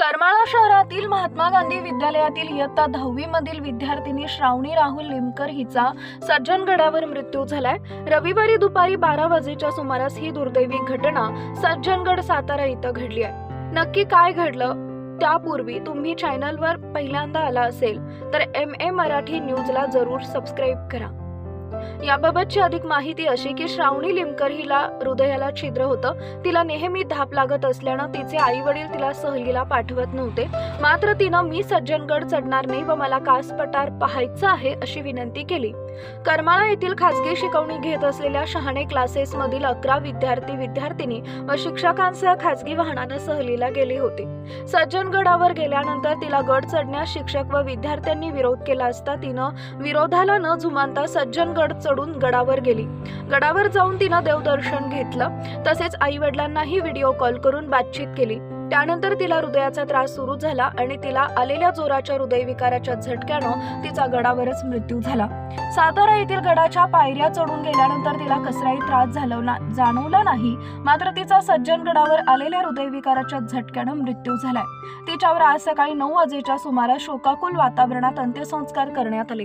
करमाळा शहरातील महात्मा गांधी विद्यालयातील इयत्ता दहावी मधील विद्यार्थिनी श्रावणी राहुल लिमकर हिचा सज्जनगडावर मृत्यू झालाय. रविवारी दुपारी बारा वाजेच्या सुमारास ही दुर्दैवी घटना सज्जनगड सातारा इथं घडली आहे. नक्की काय घडलं? त्यापूर्वी तुम्ही चॅनलवर पहिल्यांदा आला असेल तर एम ए मराठी न्यूजला जरूर सबस्क्राईब करा. याबाबतची अधिक माहिती अशी की श्रावणी लिमकर हिला हृदयाला छिद्र होतं. तिला नेहमी धाप लागत असल्यानं तिचे आई वडील तिला सहलीला पाठवत नव्हते. मात्र तिनं मी सज्जनगड चढणार नाही व मला कास पठार पाहायचं आहे अशी विनंती केली. करमाळा येथील खासगी शिकवणी घेत असलेल्या शहाणे क्लासेस मधील अकरा विद्यार्थी विद्यार्थिनी व शिक्षकांसह खासगी वाहनानं सहलीला गेली होती. सज्जनगडावर गेल्यानंतर तिला गड चढण्यास शिक्षक व विद्यार्थ्यांनी विरोध केला असता तिनं विरोधाला न जुमानता सज्जनगड चढून गडावर गेली. गडावर जाऊन तिनं देवदर्शन घेतलं. तसेच आई वडिलांनाही व्हिडिओ कॉल करून बातचीत केली. त्यानंतर तिला हृदयाचा त्रास सुरू झाला आणि तिला आलेल्या जोराच्या हृदयविकाराच्या झटक्यानं तिचा गडावरच मृत्यू झाला. सातारा येथील गडाच्या पायऱ्या चढून गेल्यानंतर तिला कसलाही त्रास झालवला जाणवला नाही. मात्र तिचा सज्जनगडावर आलेल्या हृदयविकाराच्या झटक्यानं मृत्यू झालाय. तिच्यावर आज सकाळी नऊ वाजेच्या सुमारास शोकाकुल वातावरणात अंत्यसंस्कार करण्यात आले.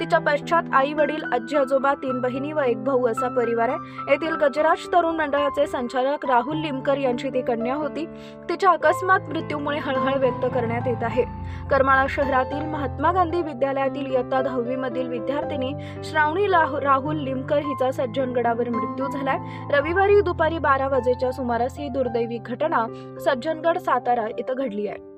तिच्या पश्चात आई वडील आजी आजोबा तीन बहिणी व एक भाऊ असा परिवार आहे. येथील गजराज तरुण मंडळाचे संचालक राहुल लिमकर यांची ती कन्या होती. तिच्या अकस्मात मृत्यूमुळे हळहळ व्यक्त करण्यात येत आहे. करमाळा शहरातील महात्मा गांधी विद्यालयातील इयत्ता दहावी मधील विद्यार्थिनी श्रावणी राहुल लिमकर हिचा सज्जनगडावर मृत्यू झालाय. रविवारी दुपारी बारा वाजेच्या सुमारास ही दुर्दैवी घटना सज्जनगड सातारा इथं घडली आहे.